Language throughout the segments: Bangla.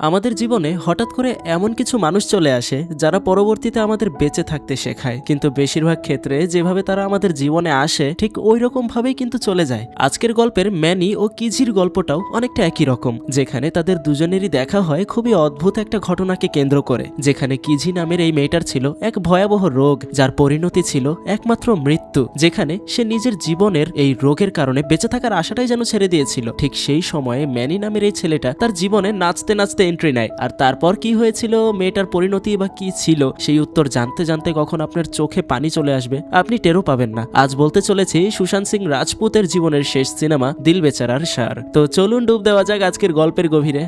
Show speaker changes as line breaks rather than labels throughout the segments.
আমাদের জীবনে হঠাৎ করে এমন কিছু মানুষ চলে আসে যারা পরবর্তীতে আমাদের বেঁচে থাকতে শেখায়। কিন্তু বেশিরভাগ ক্ষেত্রে যেভাবে তারা আমাদের জীবনে আসে, ঠিক ওই রকম ভাবেই কিন্তু চলে যায়। আজকের গল্পের ম্যানি ও কিজির গল্পটাও অনেকটা একই রকম, যেখানে তাদের দুজনেরই দেখা হয় খুবই অদ্ভুত একটা ঘটনাকে কেন্দ্র করে, যেখানে কিজি নামের এই মেয়েটার ছিল এক ভয়াবহ রোগ, যার পরিণতি ছিল একমাত্র মৃত্যু, যেখানে সে নিজের জীবনের এই রোগের কারণে বেঁচে থাকার আশাটাই যেন ছেড়ে দিয়েছিল। ঠিক সেই সময়ে ম্যানি নামের এই ছেলেটা তার জীবনে নাচতে নাচতে এন্ট্রি নেয়। আর তারপর কি হয়েছিল? মেয়েটার পরিণতি বা কি ছিল? সেই উত্তর জানতে জানতে কখন আপনার চোখে পানি চলে আসবে? আপনি টেরও পাবেন না। আজ বলতে চলেছি সুশান্ত সিং রাজপুতের জীবনের শেষ সিনেমা দিল বেচারার সার। তো চলুন ডুব দেওয়া যাক আজকের গল্পের গভীরে।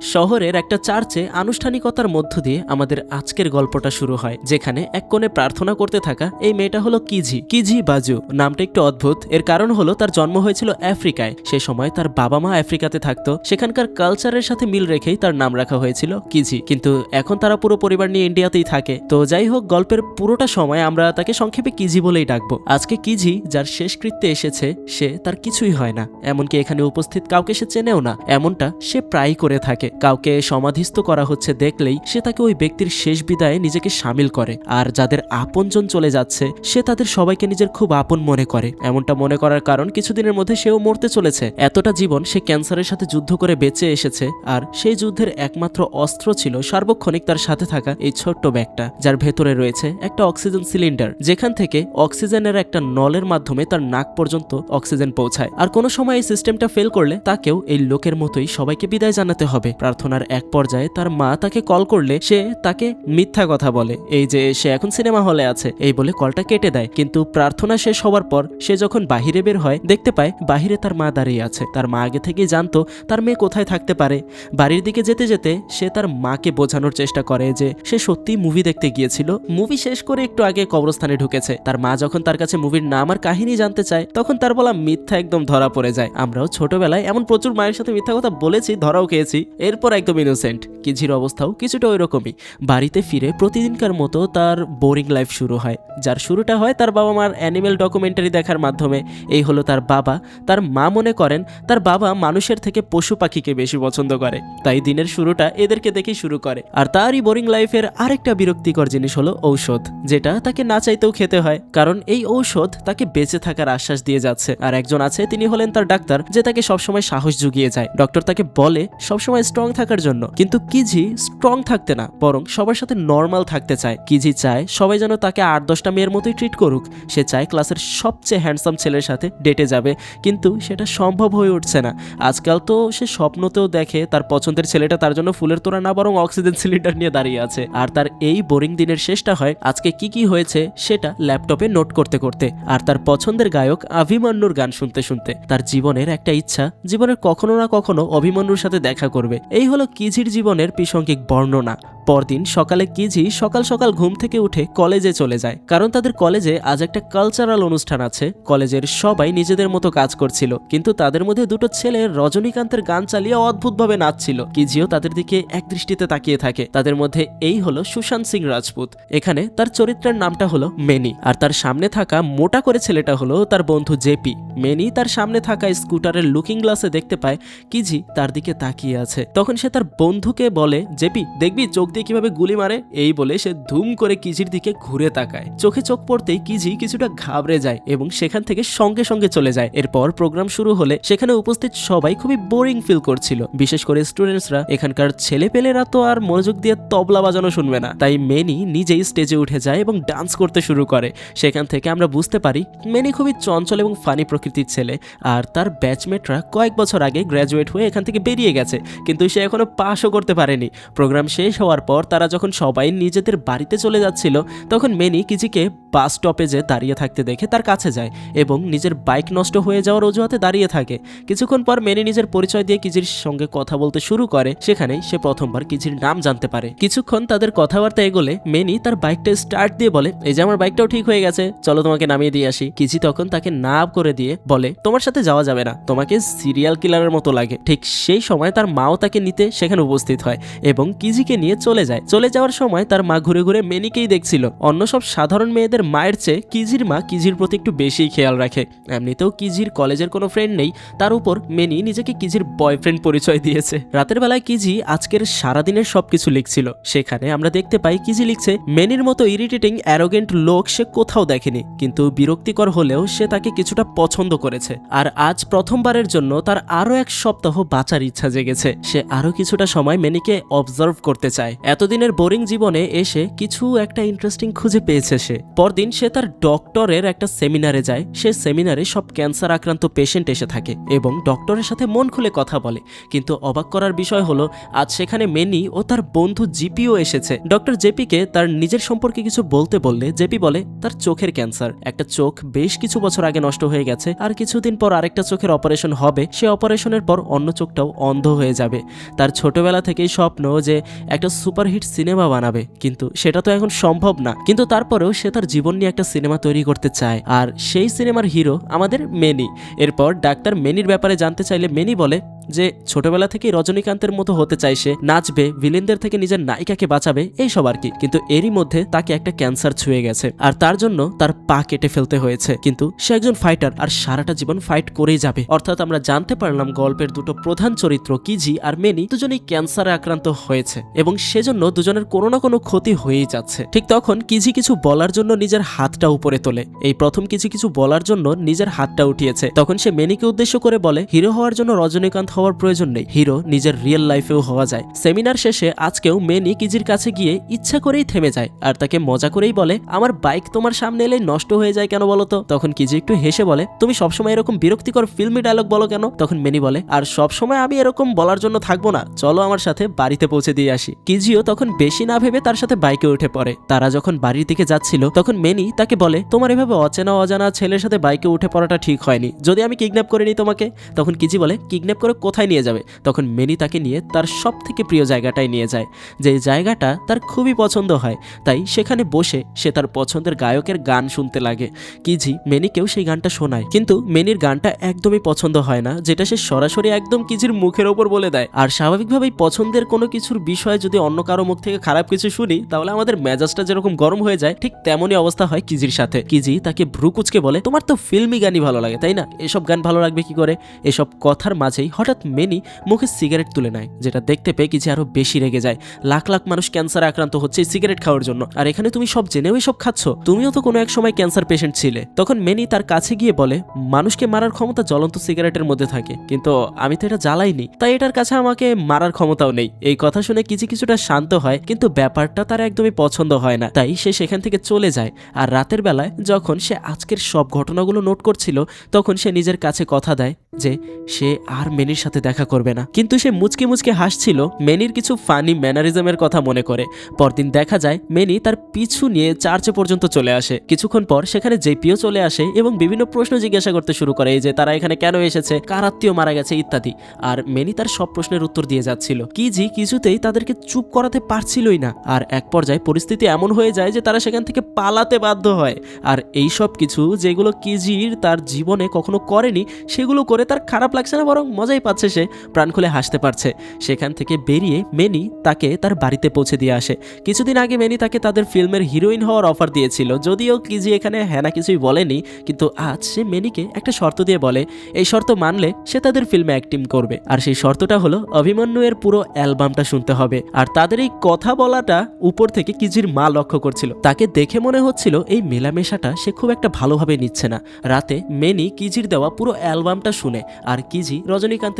শহরের একটা চার্চে আনুষ্ঠানিকতার মধ্য দিয়ে আমাদের আজকের গল্পটা শুরু হয়, যেখানে এক কোণে প্রার্থনা করতে থাকা এই মেয়েটা হলো কিজি কিজি বাজু। নামটা একটু অদ্ভুত, এর কারণ হলো তার জন্ম হয়েছিল আফ্রিকায়। সে সময় তার বাবা মা আফ্রিকাতে থাকতো, সেখানকার কালচারের সাথে মিল রেখেই তার নাম রাখা হয়েছিল কিজি। কিন্তু এখন তারা পুরো পরিবার নিয়ে ইন্ডিয়াতেই থাকে। তো যাই হোক, গল্পের পুরোটা সময় আমরা তাকে সংক্ষেপে কিজি বলেই ডাকবো। আজকে কিজি, যার শেষকৃত্যে এসেছে, সে তার কিছুই হয় না। এমনকি এখানে উপস্থিত কাউকে সে চেনেও না, এমনটা সে প্রায়ই করে থাকে। কাউকে সমাধিস্থ করা হচ্ছে দেখলেই সে তাকে ওই ব্যক্তির শেষ বিদায়ে নিজেকে সামিল করে। আর যাদের আপনজন চলে যাচ্ছে, সে তাদের সবাইকে নিজের খুব আপন মনে করে। এমনটা মনে করার কারণ কিছুদিনের মধ্যে সেও মরতে চলেছে। এতটা জীবন সে ক্যান্সারের সাথে যুদ্ধ করে বেঁচে এসেছে, আর সেই যুদ্ধের একমাত্র অস্ত্র ছিল সার্বক্ষণিক তার সাথে থাকা এই ছোট্ট ব্যাগটা, যার ভেতরে রয়েছে একটা অক্সিজেন সিলিন্ডার, যেখান থেকে অক্সিজেনের একটা নলের মাধ্যমে তার নাক পর্যন্ত অক্সিজেন পৌঁছায়। আর কোনো সময় এই সিস্টেমটা ফেল করলে তাকেও এই লোকের মতোই সবাইকে বিদায় জানাতে হবে। প্রার্থনার এক পর্যায়ে তার মা তাকে কল করলে সে তাকে মিথ্যা কথা বলে। এই যে সে এখন সিনেমা হলে আছে, এই বলে কলটা কেটে দেয়। কিন্তু প্রার্থনা শেষ হওয়ার পর সে যখন বাহিরে বের হয়, দেখতে পায় বাহিরে তার মা দাঁড়িয়ে আছে। তার মা আগে থেকেই জানতো তার মেয়ে কোথায় থাকতে পারে। বাড়ির দিকে যেতে যেতে সে তার মাকে বোঝানোর চেষ্টা করে যে সে সত্যি মুভি দেখতে গিয়েছিল। মুভি শেষ করে একটু আগে কবরস্থানে ঢুকেছে। তার মা যখন তার কাছে মুভির নাম আর কাহিনী জানতে চায়, তখন তার বলা মিথ্যা একদম ধরা পড়ে যায়। আমরাও ছোটবেলায় এমন প্রচুর মায়ের সাথে মিথ্যা কথা বলেছি, ধরাও খেয়েছি। এরপর একদম ইনোসেন্ট কিঝির অবস্থাও কিছুটা ওই রকমই বাড়িতে ফিরে প্রতিদিনকার মতো তার বোরিং লাইফ শুরু হয়। যার শুরুটা হয় তার বাবা মার অ্যানিমেল ডকুমেন্টারি দেখার মাধ্যমে। এই হলো তার বাবা। তার মা মনে করেন, তার বাবা মানুষের থেকে পশু পাখিকে বেশি পছন্দ করে। তাই দিনের শুরুটা এদেরকে দেখেই শুরু করে। আর তারই বোরিং লাইফের আরেকটা বিরক্তিকর জিনিস হলো ঔষধ। যেটা তাকে না চাইতেও খেতে হয়। কারণ এই ঔষধ তাকে বেঁচে থাকার আশ্বাস দিয়ে যাচ্ছে। আর একজন আছে, তিনি হলেন তার ডাক্তার, যে তাকে সবসময় সাহস জুগিয়ে যায়। ডক্টর তাকে বলে, সবসময় স্ট্রং থাকার জন্য। কিন্তু কিজি স্ট্রং থাকতে না, বরং সবার সাথে নর্মাল থাকতে চায়। কিজি চায় সবাই যেন তাকে আট দশটা মেয়ের মতোই ট্রিট করুক। সে চায় ক্লাসের সবচেয়ে হ্যান্ডসাম ছেলের সাথে ডেটে যাবে। কিন্তু সেটা সম্ভব হয়ে উঠছে না। আজকাল তো সে স্বপ্নতেও দেখে, তার পছন্দের ছেলেটা তার জন্য ফুলের তোড়া না, বরং অক্সিজেন সিলিন্ডার নিয়ে দাঁড়িয়ে আছে। আর তার এই বোরিং দিনের শেষটা হয়, আজকে কি কি হয়েছে সেটা ল্যাপটপে নোট করতে করতে। আর তার পছন্দের গায়ক অভিমন্যুর গান শুনতে শুনতে, তার জীবনের একটা ইচ্ছা, জীবনের কখনো না কখনো অভিমন্যুর সাথে দেখা করবে। এই হলো কিঝির জীবনের পিসঙ্গিক বর্ণনা। পরদিন সকালে কিজি সকাল সকাল ঘুম থেকে উঠে কলেজে চলে যায়। কারণ তাদের কলেজে আজ একটা কালচারাল অনুষ্ঠান আছে। কলেজের সবাই নিজেদের মতো কাজ করছিল। কিন্তু তাদের মধ্যে দুটো ছেলে রজনীকান্তের গান চালিয়ে অদ্ভুতভাবে নাচছিল। কিজিও তাদের দিকে এক দৃষ্টিতে তাকিয়ে থাকে। তাদের মধ্যে এই হলো সুশান্ত সিং রাজপুত। এখানে তার চরিত্রের নামটা হলো মেনি। আর তার সামনে থাকা মোটা করে ছেলেটা হলো তার বন্ধু জেপি। মেনি তার সামনে থাকা স্কুটারের লুকিং গ্লাসে দেখতে পায় কিজি তার দিকে তাকিয়ে আছে। তখন সে তার বন্ধুকে বলে, জেপি, দেখবি চোখ দিয়ে কীভাবে গুলি মারে? এই বলে সে ধুম করে কিজির দিকে ঘুরে তাকায়। চোখে চোখ পড়তেই কিজি কিছুটা ঘাবড়ে যায় এবং সেখান থেকে সঙ্গে সঙ্গে চলে যায়। এরপর প্রোগ্রাম শুরু হলে সেখানে উপস্থিত সবাই খুবই বোরিং ফিল করছিল। বিশেষ করে স্টুডেন্টসরা এখানকার ছেলেপেলেরা তো আর মনোযোগ দিয়ে তবলা বাজানো শুনবে না। তাই মেনি নিজেই স্টেজে উঠে যায় এবং ডান্স করতে শুরু করে। সেখান থেকে আমরা বুঝতে পারি, মেনি খুবই চঞ্চল এবং ফানি প্রকৃতির ছেলে। আর তার ব্যাচমেটরা কয়েক বছর আগে গ্র্যাজুয়েট হয়ে এখান থেকে বেরিয়ে গেছে। কিন্তু সে এখনও পাশও করতে পারেনি। প্রোগ্রাম শেষ হওয়ার পর তারা যখন সবাই নিজেদের বাড়িতে চলে যাচ্ছিল, তখন মেনি কিজিকে বাস স্টপেজে দাঁড়িয়ে থাকতে দেখে তার কাছে যায় এবং নিজের বাইক নষ্ট হয়ে যাওয়ার অজুহাতে দাঁড়িয়ে থাকে। কিছুক্ষণ পর মেনি নিজের পরিচয় দিয়ে কিজির সঙ্গে কথা বলতে শুরু করে, সেখানেই সে প্রথমবার কিজির নাম জানতে পারে। কিছুক্ষণ তাদের কথাবার্তা এগোলে মেনি তার বাইকটা স্টার্ট দিয়ে বলে, এই যে আমার বাইকটাও ঠিক হয়ে গেছে, চলো তোমাকে নামিয়ে দিয়ে আসি। কিজি তখন তাকে না করে দিয়ে বলে, তোমার সাথে যাওয়া যাবে না, তোমাকে সিরিয়াল কিলারের মতো লাগে। ঠিক সেই সময় তার মাও তাকে নিতে সেখানে উপস্থিত হয় এবং কিজিকে নিয়ে চলে যায়। চলে যাওয়ার সময় তার মা ঘুরে ঘুরে মেনিকেই দেখছিল। অন্য সব সাধারণ মেয়েদের মায়ের চেয়ে কিজির মা কিজির প্রতি একটু বেশিই খেয়াল রাখে। এমনিতেও কিজির কলেজের কোনো ফ্রেন্ড নেই, তার উপর মেনি নিজেকে কিজির বয়ফ্রেন্ড পরিচয় দিয়েছে। রাতের বেলায় কিজি আজকের সারাদিনের সবকিছু লিখছিল। সেখানে আমরা দেখতে পাই কিজি লিখছে, মেনির মতো ইরিটেটিং অ্যারোগেন্ট লোক সে কোথাও দেখেনি, কিন্তু বিরক্তিকর হলেও সে তাকে কিছুটা পছন্দ করেছে। আর আজ প্রথমবারের জন্য তার আরও এক সপ্তাহ বাঁচার ইচ্ছা জেগেছে। সে আরও কিছুটা সময় মেনিকে অবজার্ভ করতে চায়। এতদিনের বোরিং জীবনে এসে কিছু একটা ইন্টারেস্টিং খুঁজে পেয়েছে সে। পরদিন সে তার ডক্টরের একটা সেমিনারে যায়। সে সেমিনারে সব ক্যান্সার আক্রান্ত পেশেন্ট এসে থাকে এবং ডক্টরের সাথে মন খুলে কথা বলে। কিন্তু অবাক করার বিষয় হলো, আজ সেখানে মেনি ও তার বন্ধু জিপিও এসেছে। ডক্টর জেপিকে তার নিজের সম্পর্কে কিছু বলতে বললে জেপি বলে, তার চোখের ক্যান্সার একটা চোখ বেশ কিছু বছর আগে নষ্ট হয়ে গেছে। আর কিছুদিন পর আরেকটা চোখের অপারেশন হবে। সে অপারেশনের পর অন্য চোখটাও অন্ধ হয়ে যাবে। তার ছোটবেলা থেকেই স্বপ্ন যে একটা সুপারহিট সিনেমা বানাবে। কিন্তু সেটা তো এখন সম্ভব না। কিন্তু তারপরেও সে তার জীবন নিয়ে একটা সিনেমা তৈরি করতে চায়। আর সেই সিনেমার হিরো আমাদের মেনি। এরপর ডাক্তার মেনির ব্যাপারে জানতে চাইলে মেনি বলে যে ছোটবেলা থেকেই রজনীকান্তের মতো হতে চাই সে, নাচবে, ভিলেনদের থেকে নিজের নায়িকাকে বাঁচাবে, এইসব আর কি। কিন্তু এরই মধ্যে তাকে একটা ক্যান্সার ছুঁয়ে গেছে। আর তার জন্য তার পা কেটে ফেলতে হয়েছে। কিন্তু সে একজন ফাইটার আর সারাটা জীবন ফাইট করেই যাবে। অর্থাৎ আমরা জানতে পারলাম গল্পের দুটো প্রধান চরিত্র কিজি আর মেনি দুজনেই ক্যান্সারে আক্রান্ত হয়েছে। এবং সেজন্য দুজনের কোনো না কোনো ক্ষতি হয়েই যাচ্ছে। ঠিক তখন কিজি কিছু বলার জন্য নিজের হাতটা উপরে তোলে। এই প্রথম কিছু কিছু বলার জন্য নিজের হাতটা উঠিয়েছে। তখন সে মেনিকে উদ্দেশ্য করে বলে, হিরো হওয়ার জন্য রজনীকান্ত হওয়ার প্রয়োজন নেই। হিরো নিজের রিয়েল লাইফেও হওয়া যায়। সেমিনার শেষে আজকেও মেনি কিজির কাছে গিয়ে ইচ্ছা করেই থেমে যায় আর তাকে মজা করেই বলে, আমার বাইক তোমার সামনে এলে নষ্ট হয়ে যায় কেন বলো তো? তখন কিজি একটু হেসে বলে, তুমি সবসময় এরকম বিরক্তিকর ফিল্মি ডায়লগ বলো কেন? তখন মেনি বলে, আর সবসময় আমি এরকম বলার জন্য থাকব না। চলো আমার সাথে বাড়িতে পৌঁছে দিয়ে আসি। কিজিও তখন বেশি না ভেবে তার সাথে বাইকে উঠে পড়ে। তারা যখন বাড়ির দিকে যাচ্ছিল, তখন মেনি তাকে বলে, তোমার এভাবে অচেনা অজানা ছেলের সাথে বাইকে উঠে পড়াটা ঠিক হয়নি। যদি আমি কিডন্যাপ করে নিই তোমাকে? তখন কিজি বলে কিডন্যাপ করে কোথায় নিয়ে যাবে? তখন মেনি তাকে নিয়ে তার সব থেকে প্রিয় জায়গাটায় নিয়ে যায়। যে জায়গাটা তার খুবই পছন্দ হয়। তাই সেখানে বসে সে তার পছন্দের গায়কের গান শুনতে লাগে। কিজি মেনিকেও সেই গানটা শোনায়। কিন্তু মেনির গানটা একদমই পছন্দ হয় না, যেটা সে সরাসরি একদম কিজির মুখের ওপর বলে দেয়। আর স্বাভাবিকভাবেই পছন্দের কোনো কিছুর বিষয়ে যদি অন্য কারও মুখ থেকে খারাপ কিছু শুনি, তাহলে আমাদের মেজাজটা যেরকম গরম হয়ে যায়, ঠিক তেমনই অবস্থা হয় কিজির সাথে। কিজি তাকে ভ্রুকুচকে বলে, তোমার তো ফিল্মি গানই ভালো লাগে, তাই না? এসব গান ভালো লাগবে কি করে? এসব কথার মাঝেই হঠাৎ মেনি মুখে সিগারেট তুলে নেয়, যেটা দেখতে পেয়ে কিছু আরও বেশি রেগে যায়। লাখ লাখ মানুষ ক্যান্সারে আক্রান্ত হচ্ছে সিগারেট খাওয়ার জন্য। আর এখানে তুমি সব জেনেও এসব খাচ্ছ? তুমিও তো কোনো এক সময় ক্যান্সার পেশেন্ট ছিলে। তখন মেনি তার কাছে গিয়ে বলে, মানুষকে মারার ক্ষমতা জ্বলন্ত সিগারেটের মধ্যে থাকে। কিন্তু আমি তো এটা জ্বালাইনি। তাই এটার কাছে আমাকে মারার ক্ষমতাও নেই। এই কথা শুনে কিছু কিছুটা শান্ত হয়, কিন্তু ব্যাপারটা তার একদমই পছন্দ হয় না। তাই সে সেখান থেকে চলে যায়। আর রাতের বেলায় যখন সে আজকের সব ঘটনাগুলো নোট করছিল, তখন সে নিজের কাছে কথা দেয় যে, সে আর মেনির সাথে দেখা করবে না। কিন্তু সে মুচকে মুচকে হাসছিল, মেনির কিছু ফানি ম্যানারিজমের কথা মনে করে। পরদিন দেখা যায়, মেনি তার পিছু নিয়ে চার্চে পর্যন্ত চলে আসে। কিছুক্ষণ পর সেখানে জেপিও চলে আসে এবং বিভিন্ন প্রশ্ন জিজ্ঞাসা করতে শুরু করে যে তারা এখানে কেন এসেছে, কার আত্মীয় মারা গেছে ইত্যাদি। আর মেনি তার সব প্রশ্নের উত্তর দিয়ে যাচ্ছিল। কিজি কিছুতেই তাদেরকে চুপ করাতে পারছিলই না। আর এক পর্যায়ে পরিস্থিতি এমন হয়ে যায় যে তারা সেখান থেকে পালাতে বাধ্য হয়। আর এই সব কিছু যেগুলো কিজির তার জীবনে কখনো করেনি, সেগুলো করে তার খারাপ লাগছে না বরং মজাই পাচ্ছে সে, প্রাণ খুলে হাসতে পারছে। সেখান থেকে বেরিয়ে মেনি তাকে তার বাড়িতে পৌঁছে দিয়ে আসে। কিছুদিন আগে মেনি তাকে তাদের ফিল্মের হিরোইন হওয়ার অফার দিয়েছিল। যদিও কিজি এখানে হ্যাঁ না কিছুই বলেনি, কিন্তু আজ সে মেনিকে একটা শর্ত দিয়ে বলে, এই শর্ত মানলে সে তাদের ফিল্মে অ্যাক্টিং করবে। আর সেই শর্তটা হলো অভিমন্যু এর পুরো অ্যালবামটা শুনতে হবে। আর তাদের এই কথা বলাটা উপর থেকে কিজির মা লক্ষ্য করছিল। তাকে দেখে মনে হচ্ছিল এই মেলামেশাটা সে খুব একটা ভালোভাবে নিচ্ছে না। রাতে মেনি কিজির দেওয়া পুরো অ্যালবামটা শুনে, আর কিজি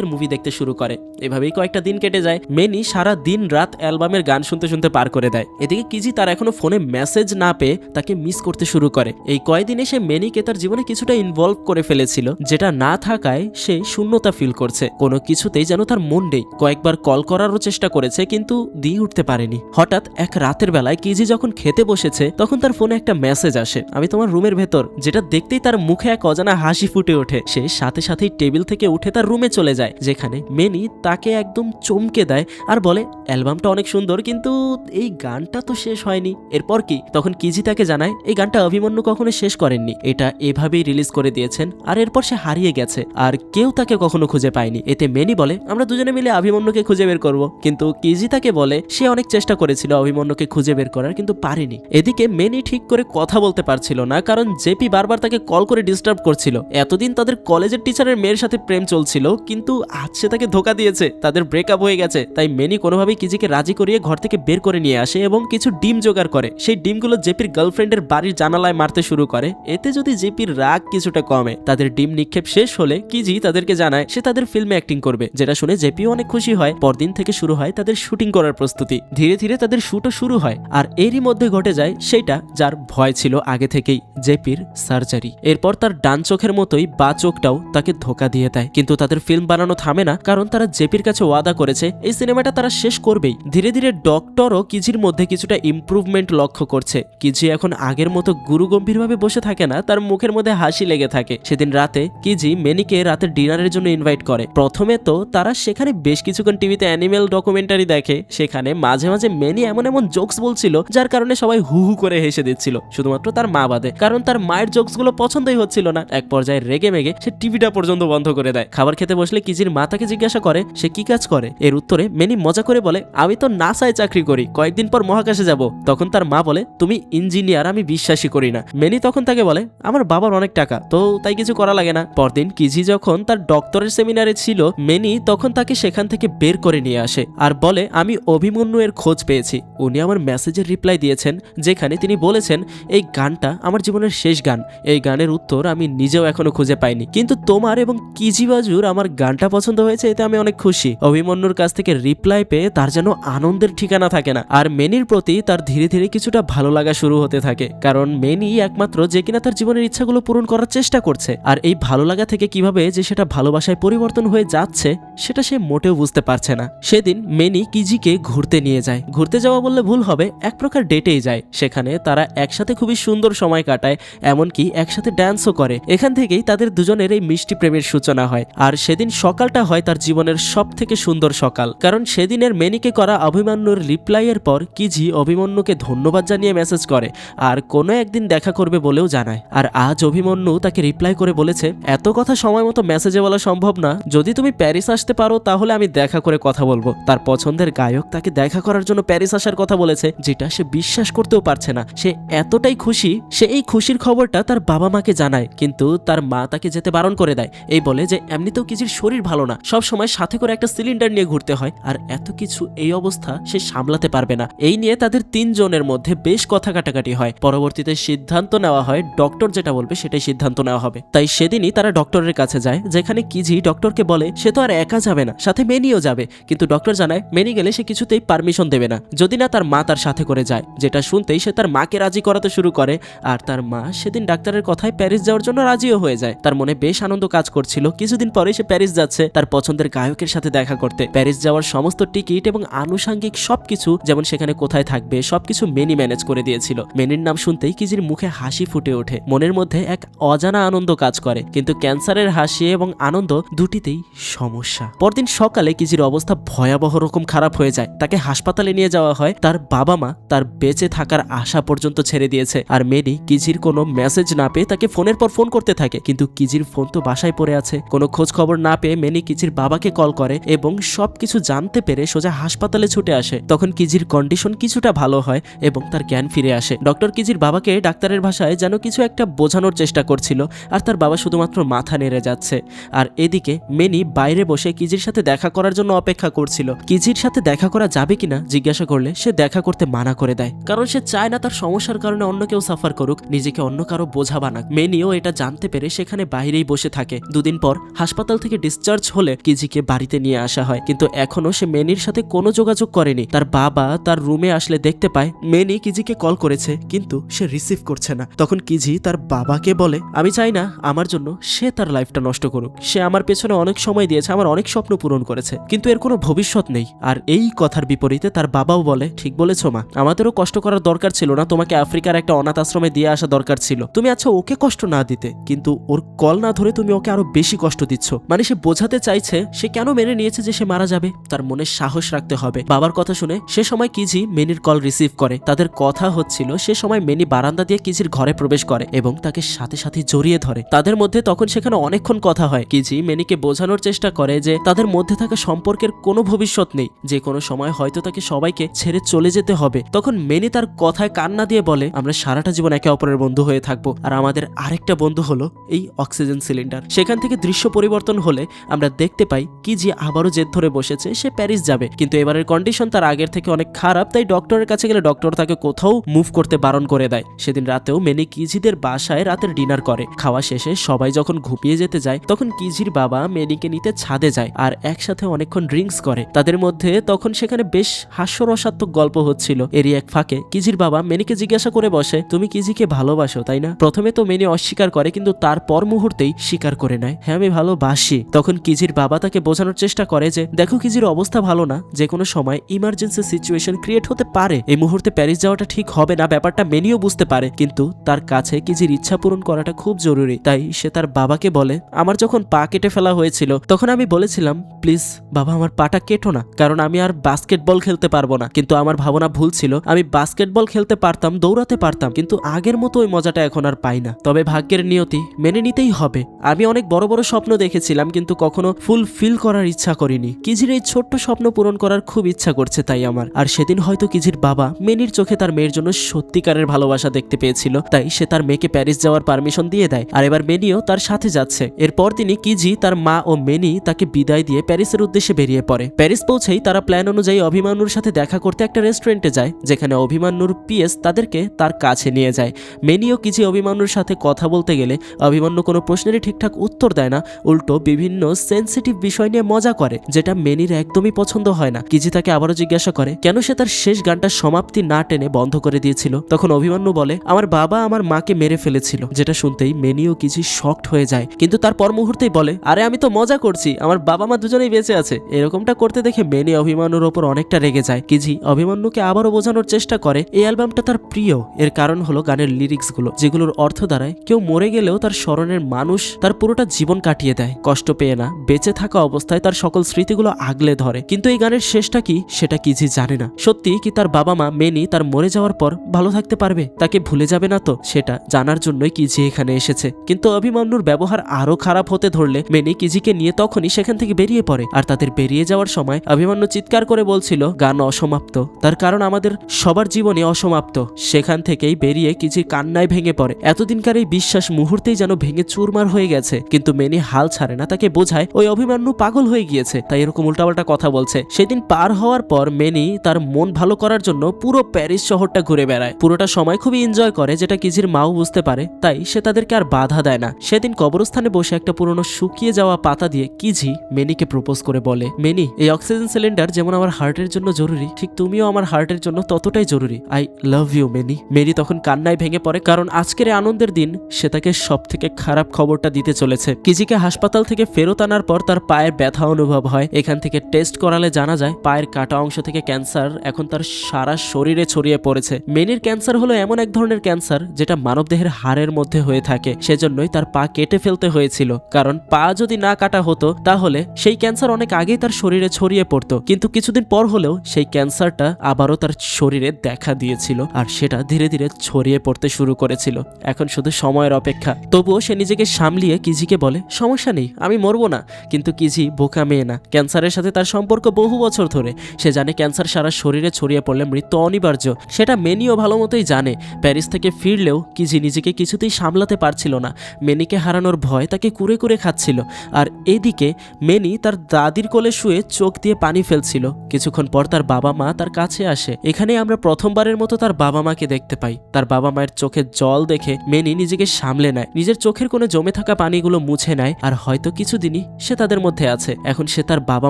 রজনীকান্তের মুভি দেখতে শুরু করে। এভাবেই কয়েকটা দিন কেটে যায়। মেনি সারা দিন রাত অ্যালবামের গান শুনতে শুনতে পার করে দেয়। এদিকে কিজি তার এখনও ফোনে মেসেজ না পেয়ে তাকে মিস করতে শুরু করে। এই কয়দিনে সে মেনিকে তার জীবনে কিছুটা ইনভলভ করে ফেলেছিল, যেটা না থাকায় সে শূন্যতা ফিল করছে। কোনো কিছুতেই যেন তার মন নেই। কয়েকবার কল করারও চেষ্টা করেছে, কিন্তু দিয়ে উঠতে পারেনি। হঠাৎ এক রাতের বেলায় কিজি যখন খেতে বসেছে, তখন তার ফোনে একটা মেসেজ আসে। আমি তোমার রুমের ভেতর, যেটা দেখতেই তার মুখে এক অজানা হাসি ফুটে ওঠে। সে সাথে সাথেই টেবিল থেকে উঠে তার রুমে চলে যায়। যায়, যেখানে মেনি তাকে একদম চমকে দেয় আর বলে, অ্যালবামটা অনেক সুন্দর, কিন্তু এই গানটা তো শেষ হয়নি। এরপর কি, তখন কিজি তাকে জানায়, এই গানটা অভিমন্যু কখনো শেষ করেননি। এটা এভাবেই রিলিজ করে দিয়েছেন। আর এরপর সে হারিয়ে গেছে, আর কেউ তাকে কখনো খুঁজে পায়নি। এতে মেনি বলে, আমরা দুজনে মিলে অভিমন্যুকে খুঁজে বের করব। কিন্তু কিজি তাকে বলে, সে অনেক চেষ্টা করেছিল অভিমন্যুকে খুঁজে বের করার, কিন্তু পারেনি। এদিকে মেনি ঠিক করে কথা বলতে পারছিল না, কারণ জেপি বারবার তাকে কল করে ডিস্টার্ব করছিল। এতদিন তাদের কলেজের টিচারের মেয়ের সাথে প্রেম চলছিল, কিন্তু আজ সে তাকে ধোকা দিয়েছে, তাদের ব্রেকআপ হয়ে গেছে, তাই মেনি কোনোভাবেই কিজিকে রাজি করিয়ে ঘর থেকে বের করে নিয়ে আসে এবং কিছু ডিম জোগাড় করে। সেই ডিমগুলো জেপির গার্লফ্রেন্ডের বাড়ির জানালায় মারতে শুরু করে। এতে যদি জেপির রাগ কিছুটা কমে, তাদের ডিম নিক্ষেপ শেষ হলে কিজি তাদেরকে জানায় সে তাদের ফিল্মে অ্যাক্টিং করবে, যেটা শুনে জেপিও অনেক খুশি হয়। পরদিন থেকে শুরু হয় তাদের শুটিং করার প্রস্তুতি। ধীরে ধীরে তাদের শুটও শুরু হয়, আর এরই মধ্যে ঘটে যায় সেটা যার ভয় ছিল আগে থেকেই, জেপির সার্জারি এরপর তার ডান চোখের মতোই বা চোখটাও তাকে ধোকা দিয়ে দেয়, কিন্তু তাদের ফিল্ম বানানো থামে না, কারণ তারা জেপির কাছে ওয়াদা করেছে, এই সিনেমাটা তারা শেষ করবেই। ধীরে ধীরে ডক্টরও কিজির মধ্যে কিছুটা ইমপ্রুভমেন্ট লক্ষ্য করছে। কিজি এখন আগের মতো গুরুগম্ভীরভাবে বসে থাকে না, তার মুখের মধ্যে হাসি লেগে থাকে। সেদিন রাতে কিজি মেনিকে রাতে ডিনারের জন্য ইনভাইট করে। প্রথমে তো তারা সেখানে বেশ কিছুক্ষণ টিভিতে অ্যানিমেল ডকুমেন্টারি দেখে, সেখানে মাঝে মাঝে মেনি এমন এমন জোকস বলছিল, যার কারণে সবাই হু হু করে হেসে দিচ্ছিল। শুধুমাত্র তার মা বাদে, কারণ তার মায়ের জোকসগুলো পছন্দই হচ্ছিল না। এক পর্যায়ে রেগে মেগে সে টিভিটা পর্যন্ত বন্ধ করে দেয়। খাবার খেতে বসলে কিজির মা তাকে জিজ্ঞাসা করে, সে কি কাজ করে? এর উত্তরে, মেনি মজা করে বলে, আমি তো নাসায় চাকরি করি, কয়েকদিন পর মহাকাশে যাব। তখন তার মা বলে, তুমি ইঞ্জিনিয়ার, আমি বিশ্বাসই করি না। মেনি তখন তাকে বলে, আমার বাবার অনেক টাকা, তো তাই কিছু করা লাগে না। পরদিন কিজি যখন তার ডক্টরের সেমিনারে ছিল, মেনি তখন তাকে সেখান থেকে বের করে নিয়ে আসে আর বলে, আমি অভিমন্যু এর খোঁজ পেয়েছি। উনি আমার মেসেজের রিপ্লাই দিয়েছেন, যেখানে তিনি বলেছেন, এই গানটা আমার জীবনের শেষ গান। এই গানের উত্তর আমি নিজেও এখনও খুঁজে পাইনি। কিন্তু তোমার এবং কিজি বাজুর আমার গানটা পছন্দ হয়েছে এতে আমি অনেক খুশি। অভিমন্যুর কাছ থেকে রিপ্লাই পেয়ে তার যেন আনন্দের ঠিকানা থাকে না। আর মেনির প্রতি তার ধীরে ধীরে কিছুটা ভালো লাগা শুরু হতে থাকে। কারণ মেনি একমাত্র যে কিনা তার জীবনের ইচ্ছাগুলো পূরণ করার চেষ্টা করছে। আর এই ভালো লাগা থেকে কীভাবে যে সেটা ভালোবাসায় পরিবর্তন হয়ে যাচ্ছে, সেটা সে মোটেও বুঝতে পারছে না। সেদিন মেনি কিজিকে ঘুরতে নিয়ে যায়। ঘুরতে যাওয়া বললে ভুল হবে, এক প্রকার ডেটেই যায়। সেখানে তারা একসাথে খুবই সুন্দর সময় কাটায়, এমনকি একসাথে ড্যান্সও করে। এখান থেকেই তাদের দুজনের এই মিষ্টি প্রেমের সূচনা হয়। আর সেদিন সকালটা হয় তার জীবনের সব থেকে সুন্দর সকাল। কারণ সেদিনের মেনিকে করা অভিমান্যুর রিপ্লাইয়ের পর কিজি অভিমন্যুকে ধন্যবাদ জানিয়ে মেসেজ করে, আর কোনো একদিন দেখা করবে বলেও জানায়। আর আজ অভিমন্যু তাকে রিপ্লাই করে বলেছে, এত কথা সময় মতো মেসেজে বলা সম্ভব না। যদি তুমি প্যারিস আসতে পারো, তাহলে আমি দেখা করে কথা বলব। তার পছন্দের গায়ক তাকে দেখা করার জন্য প্যারিস আসার কথা বলেছে, যেটা সে বিশ্বাস করতেও পারছে না। সে এতটাই খুশি, সে এই খুশির খবরটা তার বাবা মাকে জানায়, কিন্তু তার মা তাকে যেতে বারণ করে দেয়। এই বলে যে, এমনিতেও কিজির শরীর ভালো না। সব সময় সাথে করে একটা সিলিন্ডার নিয়ে ঘুরতে হয়। আর এত কিছু এই অবস্থা সে সামলাতে পারবে না। এই নিয়ে তাদের তিনজনের মধ্যে বেশ কথা কাটাকাটি হয়। পরবর্তীতে সিদ্ধান্ত নেওয়া হয় ডক্টর যেটা বলবে সেটাই সিদ্ধান্ত নেওয়া হবে। তাই সেদিনই তারা ডক্টরের কাছে যায়, যেখানে কিজি ডক্টরকে বলে, সে তো আর একা যাবে না, সাথে মেনিও যাবে। কিন্তু ডক্টর জানায়, মেনি গেলে সে কিছুতেই পারমিশন দেবে না। যদি না তার মা তার সাথে করে যায়। যেটা শুনতেই সে তার মাকে রাজি করাতে শুরু করে। আর তার মা সেদিন ডাক্তারের কথায় প্যারিস যাওয়ার জন্য রাজিও হয়ে যায়। তার মনে বেশ আনন্দ কাজ করছিল। কিছুদিন পরে সে প্যারিস যাচ্ছে। তার পছন্দের গায়কের সাথে দেখা করতে। প্যারিস যাওয়ার সমস্ত টিকিট এবং আনুষাঙ্গিক সবকিছু যেমন সেখানে কোথায় থাকবে, সবকিছু মেনি ম্যানেজ করে দিয়েছিল। মেনির নাম শুনতেই কিজির মুখে হাসি ফুটে ওঠে। মনের মধ্যে এক অজানা আনন্দ কাজ করে, কিন্তু ক্যান্সারের হাসি এবং আনন্দ দুটিতেই সমস্যা। পরদিন সকালে কিজির অবস্থা ভয়াবহ রকম খারাপ হয়ে যায়। তাকে হাসপাতালে নিয়ে যাওয়া হয়। তার বাবা মা তার বেঁচে থাকার আশা পর্যন্ত ছেড়ে দিয়েছে। আর মেনি কিজির কোনো মেসেজ না পেয়ে তাকে ফোনের পর ফোন করতে থাকে। কিন্তু কিজির ফোন তো বাসায় পড়ে আছে। কোনো খোঁজ খবর না পেয়ে মেনি কিজির বাবাকে কল করে এবং সবকিছু জানতে পেরে সোজা হাসপাতালে ছুটে আসে। তখন কিজির কন্ডিশন কিছুটা ভালো হয় এবং তার জ্ঞান ফিরে আসে। ডক্টর কিজির বাবাকে ডাক্তারের ভাষায় যেন কিছু একটা বোঝানোর চেষ্টা করছিল আর তার বাবা শুধুমাত্র মাথা নেড়ে যাচ্ছে। আর এদিকে মেনি বাইরে বসে কিজির সাথে দেখা করার জন্য অপেক্ষা করছিল। কিজির সাথে দেখা করা যাবে কিনা জিজ্ঞাসা করলে সে দেখা করতে মানা করে দেয়। কারণ সে চায় না তার সমস্যার কারণে অন্য কেউ সাফার করুক, নিজেকে অন্য কারও বোঝা বানাক। মেনিও এটা জানতে পেরে সেখানে বাইরেই বসে থাকে। দুদিন পর হাসপাতাল থেকে ডিসচার্জ হলে কিজিকে বাড়িতে নিয়ে আসা হয়। কিন্তু এখনও সে মেনির সাথে কোনো যোগাযোগ করেনি। তার বাবা তার রুমে আসলে দেখতে পায়, মেনি কিজিকে কল করেছে, কিন্তু সে রিসিভ করছে না। তখন কিজি তার বাবাকে বলে, আমি চাই না, আমার জন্য সে তার লাইফটা নষ্ট করুক। সে আমার পেছনে অনেক সময় দিয়েছে, আমার অনেক স্বপ্ন পূরণ করেছে, কিন্তু এর কোনো ভবিষ্যৎ নেই। আর এই কথার বিপরীতে তার বাবাও বলে, ঠিক বলেছ মা, আমাদেরও কষ্ট করার দরকার ছিল না, তোমাকে আফ্রিকার একটা অনাথ আশ্রমে দিয়ে আসা দরকার ছিল। তুমি আচ্ছা ওকে কষ্ট না দিতে, কিন্তু ওর কল না ধরে তুমি ওকে আরও বেশি কষ্ট দিচ্ছ। মানে সে বোঝা বোঝাতে চাইছে সে কেন মেনে নিয়েছে যে সে মারা যাবে। তার মনে সাহস রাখতে হবে। বাবার কথা শুনে সে সময় কিজি মেনির কল রিসিভ করে। তাদের কথা হচ্ছিল সে সময় মেনি বারান্দা দিয়ে কিজির ঘরে প্রবেশ করে এবং তাকে সাথে সাথে জড়িয়ে ধরে। তাদের মধ্যে তখন সেখানে অনেকক্ষণ কথা হয়। কিজি মেনিকে বোঝানোর চেষ্টা করে যে তাদের মধ্যে থাকা সম্পর্কের কোনো ভবিষ্যৎ নেই। যে কোনো সময় হয়তো তাকে সবাইকে ছেড়ে চলে যেতে হবে। তখন মেনি তার কথায় কান্না দিয়ে বলে, আমরা সারাটা জীবন একে অপরের বন্ধু হয়ে থাকব। আর আমাদের আরেকটা বন্ধু হলো এই অক্সিজেন সিলিন্ডার। সেখান থেকে দৃশ্য পরিবর্তন হলে আমরা দেখতে পাই কি যে আবারও জেদ ধরে বসেছে, সে প্যারিস যাবে। কিন্তু এবারের কন্ডিশন তার আগের থেকে অনেক খারাপ, তাই ডক্টরের কাছে গেলে ডক্টর তাকে কোথাও মুভ করতে বারণ করে দেয়। সেদিন রাতেও মেনি কিজিদের বাসায় রাতের ডিনার করে। খাওয়া শেষে সবাই যখন ঘুমিয়ে যেতে যায়, তখন কিজির বাবা মেনিকে নিতে ছাদে যায় আর একসাথে অনেকক্ষণ ড্রিঙ্কস করে। তাদের মধ্যে তখন সেখানে বেশ হাস্যরসাত্মক গল্প হচ্ছিল। এরই এক ফাঁকে কিজির বাবা মেনিকে জিজ্ঞাসা করে বসে, তুমি কিজিকে ভালোবাসো, তাই না? প্রথমে তো মেনি অস্বীকার করে, কিন্তু তারপর মুহূর্তেই স্বীকার করে নেয় হ্যাঁ আমি ভালোবাসি। তখন কিজির বাবা তাকে বোঝানোর চেষ্টা করে যে, দেখো কিজির অবস্থা ভালো না যে কোনো সময় ইমার্জেন্সি সিচুয়েশন ক্রিয়েট হতে পারে। এই মুহূর্তে প্যারিস যাওয়াটা ঠিক হবে না, ব্যাপারটা মেনিও বুঝতে পারে। কিন্তু তার কাছে কিজির ইচ্ছা পূরণ করাটা খুব জরুরি। তাই সে তার বাবাকে বলে, আমার যখন পা কেটে ফেলা হয়েছিল, তখন আমি বলেছিলাম, প্লিজ, বাবা, আমার পাটা কেটো না, কারণ আমি আর বাস্কেটবল খেলতে পারব না। কিন্তু আমার ভাবনা ভুল ছিল, আমি বাস্কেটবল খেলতে পারতাম, দৌড়াতে পারতাম, কিন্তু আগের মতো ওই মজাটা এখন আর পাই না। তবে ভাগ্যের নিয়তি মেনে নিতেই হবে। আমি অনেক বড় বড় স্বপ্ন দেখেছিলাম, কিন্তু কখনো ফুলফিল করার ইচ্ছা করিনি। কিজির এই ছোট্ট স্বপ্ন পূরণ করার খুব ইচ্ছা করছে তাই আমার। আর সেদিন হয়তো কিজির বাবা, মেনির চোখে তার মেয়ের জন্য সত্যিকারের ভালোবাসা দেখতে পেয়েছিল। তাই সে তার মেয়েকে প্যারিস যাওয়ার পারমিশন দিয়ে দেয়। আর এবার মেনিও তার সাথে যাচ্ছে। এরপর তিনি কিজি, তার মা ও মেনি তাকে বিদায় দিয়ে প্যারিসের উদ্দেশ্যে বেরিয়ে পড়ে। প্যারিস পৌঁছেই তারা প্ল্যান অনুযায়ী অভিমানুর সাথে দেখা করতে একটা রেস্টুরেন্টে যায়, যেখানে অভিমান্যুর পিএস তাদেরকে তার কাছে নিয়ে যায়। মেনিও কিজি অভিমান্যুর সাথে কথা বলতে গেলে অভিমান্য কোনো প্রশ্নেরই ঠিকঠাক উত্তর দেয় না। উল্টো বিভিন্ন সেন্সিটিভ বিষয় নিয়ে মজা করে, যেটা মেনির একদমই পছন্দ হয় না। কিজি তাকে আবারও জিজ্ঞাসা করে, কেন সে তার শেষ গানটা সমাপ্তি না টেনে বন্ধ করে দিয়েছিল? তখন অভিমান্যু বলে, আমার বাবা আমার মাকে মেরে ফেলেছিল। যেটা শুনতেই মেনিও কিজি শক্ট হয়ে যায়। কিন্তু তার পর মুহূর্তেই বলে, আরে, আমি তো মজা করছি, আমার বাবা মা দুজনেই বেঁচে আছে। এরকমটা করতে দেখে মেনি অভিমান্যুর ওপর অনেকটা রেগে যায়। কিজি অভিমান্যুকে আবারও বোঝানোর চেষ্টা করে, এই অ্যালবামটা তার প্রিয়। এর কারণ হলো গানের লিরিক্সগুলো যেগুলোর অর্থ দ্বারায় কেউ মরে গেলেও তার স্মরণের মানুষ তার পুরোটা জীবন কাটিয়ে দেয়। কষ্ট পেয়ে বেঁচে থাকা অবস্থায় তার সকল স্মৃতিগুলো আগলে ধরে। কিন্তু এই গানের শেষটা কি, সেটা কিজি জানে না। সত্যি কি তার বাবা মা মেনি তার মরে যাওয়ার পর ভালো থাকতে পারবে? তাকে ভুলে যাবে না তো? সেটা জানার জন্যই কিজি এখানে এসেছে। কিন্তু অভিমন্যুর ব্যবহার আরও খারাপ হতে ধরলে মেনি কিজিকে নিয়ে তখনই সেখান থেকে বেরিয়ে পড়ে। আর তাদের বেরিয়ে যাওয়ার সময় অভিমন্যু চিৎকার করে বলছিল, গান অসমাপ্ত। তার কারণ আমাদের সবার জীবনে অসমাপ্ত। সেখান থেকেই বেরিয়ে কিজি কান্নায় ভেঙে পড়ে। এতদিনকার এই বিশ্বাস মুহূর্তেই যেন ভেঙে চুরমার হয়ে গেছে। কিন্তু মেনি হাল ছাড়ে না, তাকে বোঝায়, ওই অভিমান্যু পাগল হয়ে গিয়েছে। তাই এরকম উল্টাপাল্টা কথা বলছে। সেদিন পার হওয়ার পর মেনি তার মন ভালো করার জন্য পুরো প্যারিস শহরটা ঘুরে বেড়ায়। পুরোটা সময় খুবই এনজয় করে, যেটা কিজির মাও বুঝতে পারে, তাই সে তাদেরকে আর বাধা দেয় না। সেদিন কবরস্থানে বসে একটা পুরনো শুকিয়ে যাওয়া পাতা দিয়ে কিজি মেনিকে প্রপোজ করে বলে, মেনি, এই অক্সিজেন সিলিন্ডার যেমন আমার হার্টের জন্য জরুরি, ঠিক তুমিও আমার হার্টের জন্য ততটাই জরুরি। I love you many. Mary তখন কান্নায় ভেঙে পড়ে, কারণ আজকের আনন্দের দিন সে তাকে সব থেকে খারাপ খবরটা দিতে চলেছে। কিজিকে হাসপাতাল থেকে ফেরত আনার পর তার পায়ের ব্যথা অনুভব হয়। এখান থেকে টেস্ট করালে জানা যায়, পায়ের কাটা অংশ থেকে ক্যান্সার এখন তার সারা শরীরে ছড়িয়ে পড়েছে। মেনির ক্যান্সার হলো এমন এক ধরনের ক্যান্সার যেটা মানবদেহের হাড়ের মধ্যে হয়ে থাকে। সেজন্যই তার পা কেটে ফেলতে হয়েছিল। কারণ পা যদি না কাটা হতো, তাহলে সেই ক্যান্সার অনেক আগেই তার শরীরে ছড়িয়ে পড়তো। কিন্তু কিছুদিন পর হলেও সেই ক্যান্সারটা আবারও তার শরীরে দেখা দিয়েছিল আর সেটা ধীরে ধীরে ছড়িয়ে পড়তে শুরু করেছিল। এখন শুধু সময়ের অপেক্ষা। তবুও সে নিজেকে সামলিয়ে কিজিকে বলে, সমস্যা নেই, আমি মরবো না, কিন্তু কিজি বোকা মেয়ে না। ক্যান্সারের সাথে তার সম্পর্ক বহু বছর ধরে। সে জানে ক্যান্সার সারা শরীরে ছড়িয়ে পড়লে মৃত্যু অনিবার্য। সেটা মেনিও ভালো মতোই জানে। প্যারিস থেকে ফিরলেও কিজি নিজেকে কিছুতেই সামলাতে পারছিল না। মেনিকে হারানোর ভয় তাকে কুরে কুরে খাচ্ছিল। আর এদিকে মেনি তার দাদির কোলে শুয়ে চোখ দিয়ে পানি ফেলছিল। কিছুক্ষণ পর তার বাবা মা তার কাছে আসে। এখানে আমরা প্রথমবারের মতো তার বাবা মাকে দেখতে পাই। তার বাবা মায়ের চোখে জল দেখে মেনি নিজেকে সামলে নেয়। নিজের চোখের কোণে জমে থাকা পানিগুলো মুছে নেয়। আর হয়তো কিছুদিনই সে তাদের মধ্যে আছে। এখন সে তার বাবা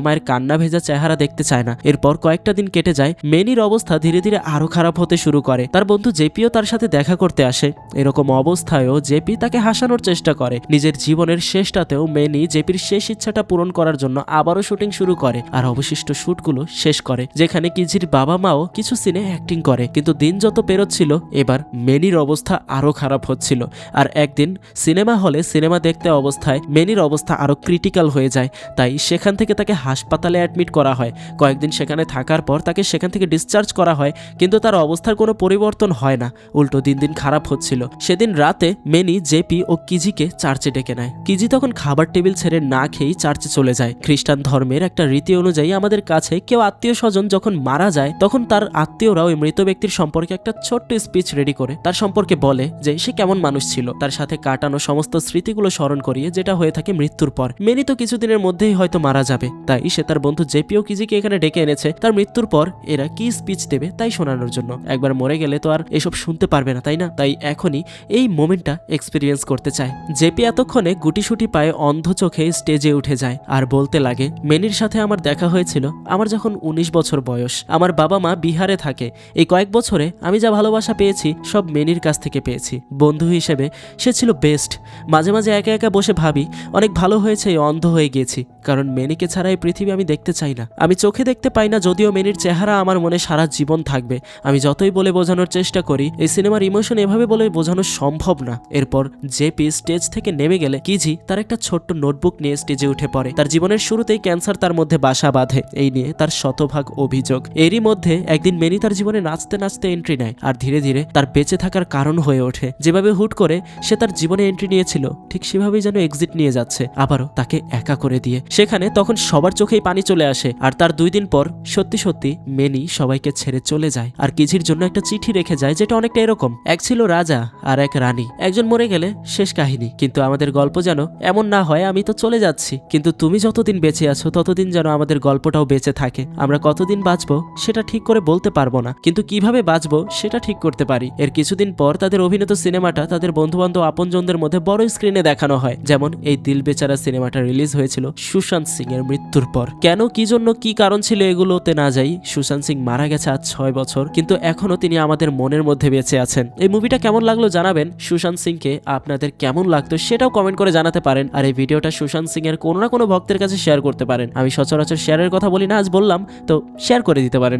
মায়ের কান্না ভেজা চেহারা দেখতে চায় না। এরপর কয়েকটা দিন কেটে যায়, মেনির অবস্থা ধীরে ধীরে আরও খারাপ হতে শুরু করে। তার বন্ধু জেপিও তার সাথে দেখা করতে আসে। এরকম অবস্থায়ও জেপি তাকে হাসানোর চেষ্টা করে। নিজের জীবনের শেষটাতেও মেনি জেপির শেষ ইচ্ছাটা পূরণ করার জন্য আবারও শুটিং শুরু করে আর অবশিষ্ট শুটগুলো শেষ করে, যেখানে কিজির বাবা মাও কিছু সিনে অ্যাক্টিং করে। কিন্তু দিন যত পেরোচ্ছিল, এবার মেনির অবস্থা আরও খারাপ হচ্ছিল। আর একদিন সিনেমা হলে সিনেমা দেখতে অবস্থায় মেনির অবস্থা আরও ক্রিটিক ক্রিটিক্যাল হয়ে যায়। তাই সেখান থেকে তাকে হাসপাতালে অ্যাডমিট করা হয়। কয়েকদিন সেখানে থাকার পর তাকে সেখান থেকে ডিসচার্জ করা হয়, কিন্তু তার অবস্থার কোনো পরিবর্তন হয় না। উল্টো দিন দিন খারাপ হচ্ছিল। সেদিন রাতে মেনি, জেপি ও কিজিকে চার্চে ডেকে নেয়। কিজি তখন খাবার টেবিল ছেড়ে না খেয়েই চার্চে চলে যায়। খ্রিস্টান ধর্মের একটা রীতি অনুযায়ী আমাদের কাছে কেউ আত্মীয় স্বজন যখন মারা যায়, তখন তার আত্মীয়রা ওই মৃত ব্যক্তির সম্পর্কে একটা ছোট্ট স্পিচ রেডি করে। তার সম্পর্কে বলে যে সে কেমন মানুষ ছিল। তার সাথে কাটানো সমস্ত স্মৃতিগুলো স্মরণ করিয়ে যেটা হয়ে থাকে মৃত্যুর পর। মেনি তো কিছুদিনের মধ্যেই হয়তো মারা যাবে। তাই সে তার বন্ধু জেপিও কিজিকে এখানে ডেকে এনেছে। তার মৃত্যুর পর এরা কি স্পিচ দেবে তাই শোনানোর জন্য। একবার মরে গেলে তো আর এসব শুনতে পারবে না, তাই না? তাই এখনই এই মোমেন্টটা এক্সপিরিয়েন্স করতে চায়। জেপি এতক্ষণে গুটিসুটি পায়ে অন্ধ চোখে স্টেজে উঠে যায়। আর বলতে লাগে, মেনির সাথে আমার দেখা হয়েছিল আমার যখন উনিশ বছর বয়স। আমার বাবা মা বিহারে থাকে। এই কয়েক বছরে আমি যা ভালোবাসা পেয়েছি, সব মেনির কাছ থেকে পেয়েছি। বন্ধু হিসেবে সে ছিল বেস্ট মাঝে মাঝে একা একা বসে ভাবি, অনেক ভালো হয়েছে অন্ধ হয়ে গিয়েছি কারণ মেনিকে ছাড়া এই পৃথিবী আমি দেখতে চাই না। আমি চোখে দেখতে পাই না, যদিও মেনির চেহারা আমার মনে সারা জীবন থাকবে। আমি যতই বলে বোঝানোর চেষ্টা করি, এই সিনেমার ইমোশন এভাবে বলে বোঝানো সম্ভব না। এরপর জেপি স্টেজ থেকে নেমে গেলে কিজি তার একটা ছোট্ট নোটবুক নিয়ে স্টেজে উঠে পড়ে। তার জীবনের শুরুতেই ক্যান্সার তার মধ্যে বাসা বাঁধে। এই নিয়ে তার শতভাগ অভিযোগ। এরই মধ্যে একদিন মেনি তার জীবনে নাচতে নাচতে এন্ট্রি নেয় আর ধীরে ধীরে তার বেঁচে থাকার কারণ হয়ে ওঠে। যেভাবে হুট করে সে তার জীবনে এন্ট্রি নিয়েছিল, ঠিক সেভাবেই যেন এক্সিট নিয়ে যাচ্ছে। আবারও তাকে একা করে দিয়ে সেখানে তখন সবার চোখেই পানি চলে আসে, আর তার দুই দিন পর সত্যি সত্যি মেনি সবাইকে ছেড়ে চলে যায়, আর কিঝির জন্য একটা চিঠি রেখে যায় যেটা অনেকটা এরকম, এক ছিল রাজা আর এক রানী। একজন মরে গেলে শেষ কাহিনী, কিন্তু আমাদের গল্প যেন এমন না হয় আমি তো চলে যাচ্ছি। কিন্তু তুমি যতদিন বেঁচে আছো, ততদিন যেন আমাদের গল্পটাও বেঁচে থাকে। আমরা কতদিন বাঁচবো সেটা ঠিক করে বলতে পারব না, কিন্তু কীভাবে বাঁচবো সেটা ঠিক করতে পারি। এর কিছুদিন পর তাদের অভিনীত সিনেমাটা তাদের বন্ধুবান্ধব আপনজনদের মধ্যে বড় স্ক্রিনে দেখানো হয়, যেমন এই দিল বেচারা সিনেমাটা রিলিজ হয়েছিল সুশান্ত সিং এর মৃত্যুর পর। কেন, কি জন্য, কি কারণ ছিল এগুলোতে না যাই? সুশান্ত সিং মারা গেছে আজ ছয় বছর, কিন্তু এখনও তিনি আমাদের মনের মধ্যে বেঁচে আছেন। এই মুভিটা কেমন লাগল জানাবেন? সুশান্ত সিংকে আপনাদের কেমন লাগতো সেটাও কমেন্ট করে জানাতে পারেন। আর এই ভিডিওটা সুশান্ত সিং এর কোনো না কোনো ভক্তের কাছে শেয়ার করতে পারেন। আমি সচরাচর শেয়ারের কথা বলি না, আজ বললাম, তো শেয়ার করে দিতে পারেন।